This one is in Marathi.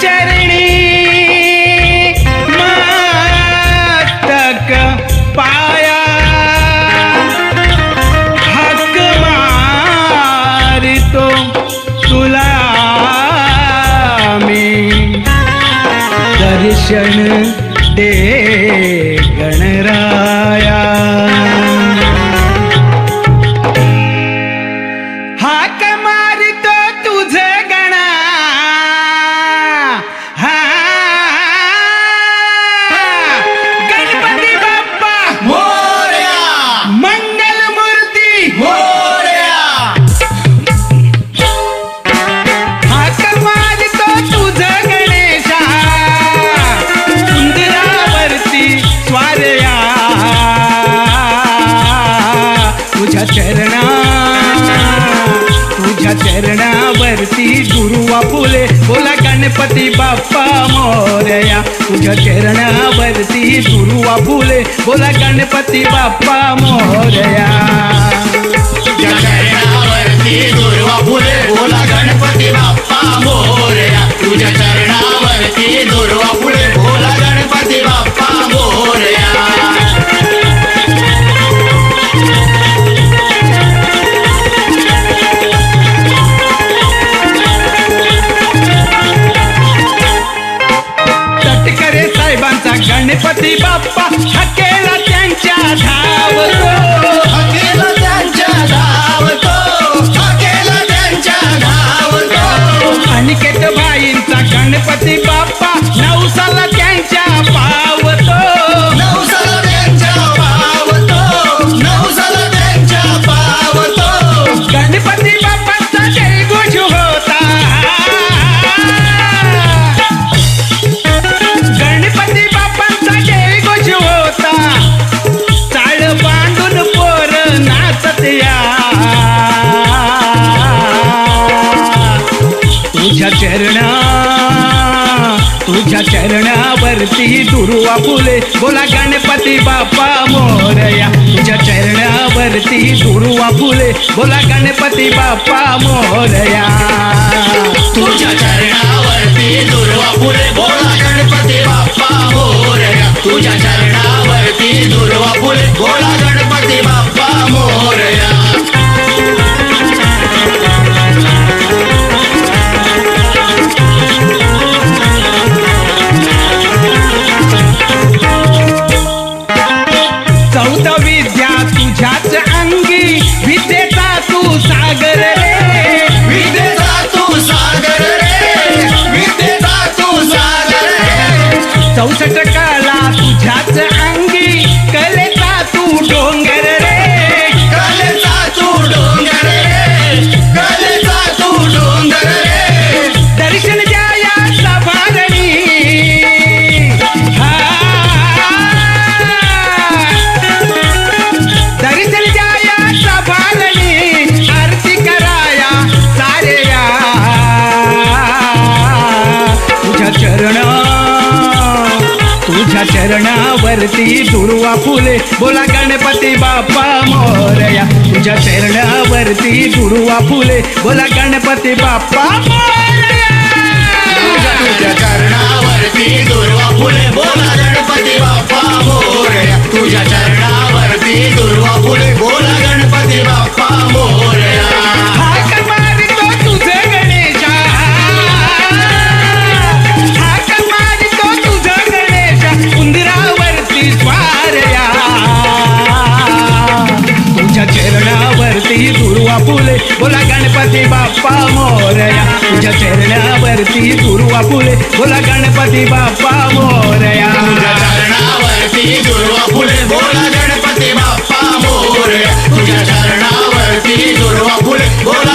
Janet. तुझ्या चरणा तुझ्या चरणावरती गुरुवा फुले बोला गणपती बाप्पा मोरया. तुझ्या चरणावरती गुरुवा फुले बोला गणपती बाप्पा मोरया. শান্তি বাপ্পা। तुझ्या चरणावरती दुर्वा फुले. बोला गणपती बाप्पा मोरया. तुझ्या चरणावरती दुर्वा फुले. बोला गणपती बाप्पा मोरया. चौसष्ट कला तुझ्याच चरणावरती दुर्वा फुले. बोला गणपती बाप्पा मोरया. तुझ्या चरणावरती दुर्वा फुले. बोला गणपती बाप्पा मोरया. फुले. बोला गणपती बाप्पा मोरया. तुझ्या चरणावरती दुर्वा फुले. बोला गणपती बाप्पा मोरया. चरणावरती दुर्वा फुले. बोला गणपती बाप्पा मोरया. तुझ्या चरणावरती दुर्वा फुले. बोला